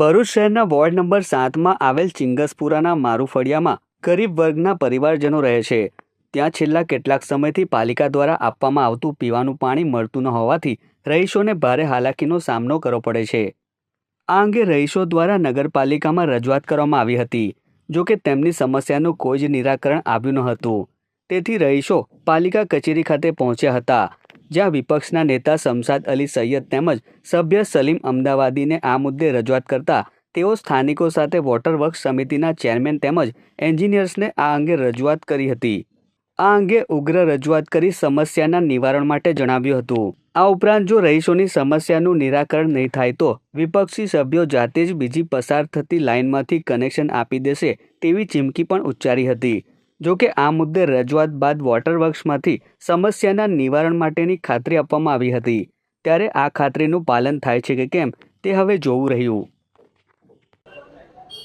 ભરૂચ શહેરના ward number સાતમાં આવેલ ચિંગસપુરાના મારુફળિયામાં ગરીબ વર્ગના પરિવારજનો રહે છે. ત્યાં છેલ્લા કેટલાક સમયથી પાલિકા દ્વારા આપવામાં આવતું પીવાનું પાણી મળતું ન હોવાથી રહીશોને ભારે હાલાકીનો સામનો કરવો પડે છે. આ અંગે રહીશો દ્વારા નગરપાલિકામાં રજૂઆત કરવામાં આવી હતી. જો કે તેમની સમસ્યાનું કોઈ જ નિરાકરણ આવ્યું ન હતું. તેથી રહીશો પાલિકા કચેરી ખાતે પહોંચ્યા હતા. જ્યાં વિપક્ષના નેતા શમશાદ અલી સૈયદ તેમજ સભ્ય સલીમ અમદાવાદીને આ મુદ્દે રજૂઆત કરતા તેઓ સ્થાનિકો સાથે વોટર વર્ક્સ સમિતિના ચેરમેન તેમજ એન્જિનિયર્સને આ અંગે રજૂઆત કરી હતી. આ અંગે ઉગ્ર રજૂઆત કરી સમસ્યાના નિવારણ માટે જણાવ્યું હતું. આ ઉપરાંત જો રહીશોની સમસ્યાનું નિરાકરણ નહીં થાય તો વિપક્ષી સભ્યો જાતે જ બીજી પસાર થતી લાઇનમાંથી કનેક્શન આપી દેશે તેવી ચીમકી પણ ઉચ્ચારી હતી. જો કે આ મુદ્દે રજૂઆત બાદ વોટર સમસ્યાના નિવારણ માટેની ખાતરી આપવામાં આવી હતી. ત્યારે આ ખાતરીનું પાલન થાય છે કે કેમ તે હવે જોવું રહ્યું.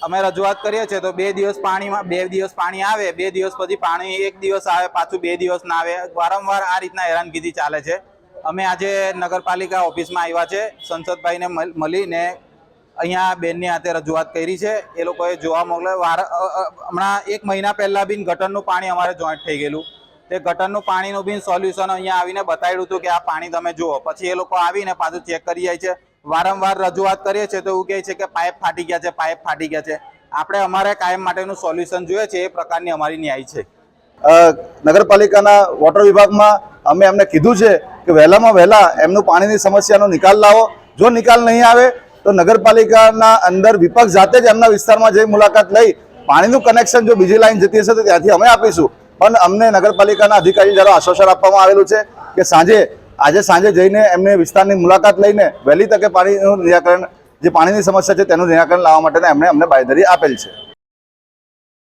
અમે રજૂઆત કરીએ છીએ તો બે દિવસ પાણીમાં બે દિવસ પાણી આવે, બે દિવસ પછી પાણી એક દિવસ આવે, પાછું બે દિવસ ના આવે. વારંવાર આ રીતના હેરાનગીરી ચાલે છે. અમે આજે નગરપાલિકા ઓફિસમાં આવ્યા છે. સંસદભાઈને મળીને અહીંયા બેનની હાથે રજૂઆત કરી છે. એ લોકોએ જોવા મોકલે વાર હમણાં એક મહિના પહેલાં બી ગટરનું પાણી અમારે જોઈન્ટ થઈ ગયેલું. તે ગટરનું પાણીનું બી સોલ્યુશન અહીંયા આવીને બતાવ્યું હતું કે આ પાણી તમે જુઓ. પછી એ લોકો આવીને પાછું ચેક કરી જાય છે. વારંવાર રજૂઆત કરીએ છીએ તો એવું કહે છે કે પાઇપ ફાટી ગયા છે, પાઇપ ફાટી ગયા છે. આપણે અમારે કાયમ માટેનું સોલ્યુશન જોઈએ છે. એ પ્રકારની અમારી ન્યાય છે. નગરપાલિકાના વોટર વિભાગમાં અમે એમને કીધું છે કે વહેલામાં વહેલા એમનું પાણીની સમસ્યાનો નિકાલ લાવો. જો નિકાલ નહીં આવે તો નગરપાલિકાના અંદર વિપક્ષ જાતે જ એમના વિસ્તારમાં જઈ મુલાકાત લઈ પાણીનું કનેક્શન જો બીજી લાઈન જતી હશે તો ત્યાંથી અમે આપીશું. પણ અમને નગરપાલિકાના અધિકારી દ્વારા આશ્વાસન આપવામાં આવેલું છે કે સાંજે, આજે સાંજે જઈને એમને વિસ્તારની મુલાકાત લઈને વહેલી તકે પાણીનું નિરાકરણ, જે પાણીની સમસ્યા છે તેનું નિરાકરણ લાવવા માટેના એમણે અમને બાંયધરી આપેલ છે.